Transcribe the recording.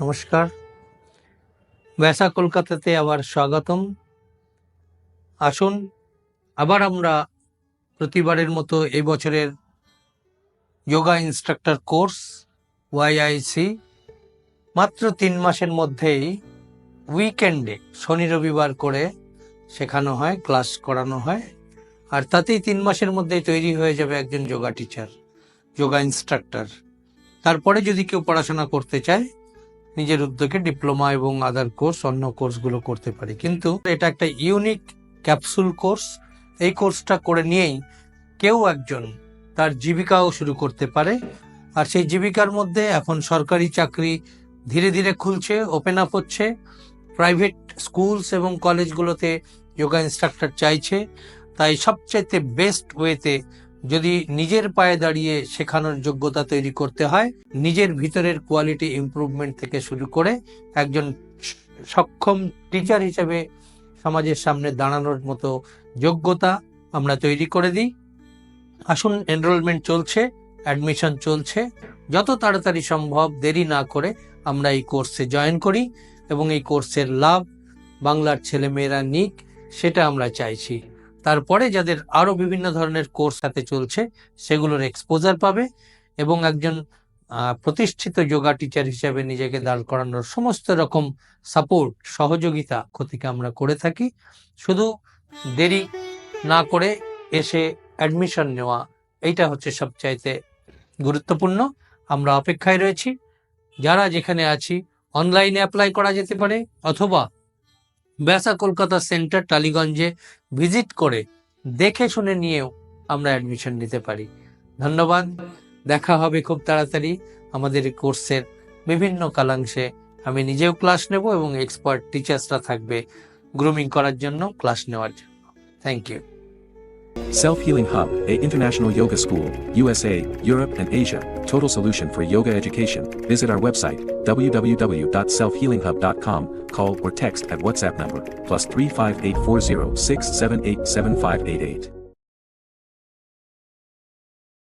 নমস্কার। ব্যাসা কলকাতাতে আবার স্বাগতম। আসুন, আবার আমরা প্রতিবারের মতো এই বছরের যোগা ইনস্ট্রাক্টর কোর্স ওয়াইআইসি মাত্র তিন মাসের মধ্যেই উইকেন্ডে শনি রবিবার করে শেখানো হয়, ক্লাস করানো হয়। আর তাতেই তিন মাসের মধ্যেই তৈরি হয়ে যাবে একজন যোগা টিচার যোগা ইনস্ট্রাক্টর তারপরে যদি কেউ পড়াশোনা করতে চায় নিজের উদ্যোগে ডিপ্লোমা এবং আদার কোর্স অন্য কোর্সগুলো করতে পারে। কিন্তু এটা একটা ইউনিক ক্যাপসুল কোর্স এই কোর্সটা করে নিয়েই কেউ একজন তার জীবিকাও শুরু করতে পারে। আর সেই জীবিকার মধ্যে এখন সরকারি চাকরি ধীরে ধীরে খুলছে ওপেন আপ হচ্ছে। প্রাইভেট স্কুলস এবং কলেজগুলোতে যোগা ইনস্ট্রাক্টর চাইছে। তাই সবচাইতে বেস্ট ওয়েতে যদি নিজের পায়ে দাঁড়িয়ে শেখানোর যোগ্যতা তৈরি করতে হয়, নিজের ভিতরের কোয়ালিটি ইমপ্রুভমেন্ট থেকে শুরু করে একজন সক্ষম টিচার হিসেবে সমাজের সামনে দাঁড়ানোর মতো যোগ্যতা আমরা তৈরি করে দিই। আসুন এনরোলমেন্ট চলছে অ্যাডমিশন চলছে। যত তাড়াতাড়ি সম্ভব দেরি না করে আমরা এই কোর্সে জয়েন করি এবং এই কোর্সের লাভ বাংলার ছেলেমেয়েরা নিক, সেটা আমরা চাইছি। তারপরে যাদের আরও বিভিন্ন ধরনের কোর্স সাথে চলছে, সেগুলোর এক্সপোজার পাবে এবং একজন প্রতিষ্ঠিত যোগা টিচার হিসেবে নিজেকে দাঁড় করানোর সমস্ত রকম সাপোর্ট সহযোগিতা থেকে আমরা করে থাকি। শুধু দেরি না করে এসে অ্যাডমিশন নেওয়া, এইটা হচ্ছে সবচাইতে গুরুত্বপূর্ণ। আমরা অপেক্ষায় রয়েছি। যারা যেখানে আছি অনলাইনে অ্যাপ্লাই করা যেতে পারে অথবা ব্যাসা কলকাতা সেন্টার, টালিগঞ্জে ভিজিট করে দেখে শুনে নিয়েও আমরা অ্যাডমিশন নিতে পারি। ধন্যবাদ। দেখা হবে খুব তাড়াতাড়ি আমাদের কোর্সের বিভিন্ন কালাংশে। আমি নিজেও ক্লাস নেব এবং এক্সপার্ট টিচার্সরা থাকবে গ্রুমিং করার জন্য ক্লাস নেওয়ার জন্য। Thank you Self Healing Hub, a international yoga school, USA, Europe, and Asia. Total solution for yoga education. Visit our website, www.selfhealinghub.com. Call or text at WhatsApp number plus 35840 678 7588.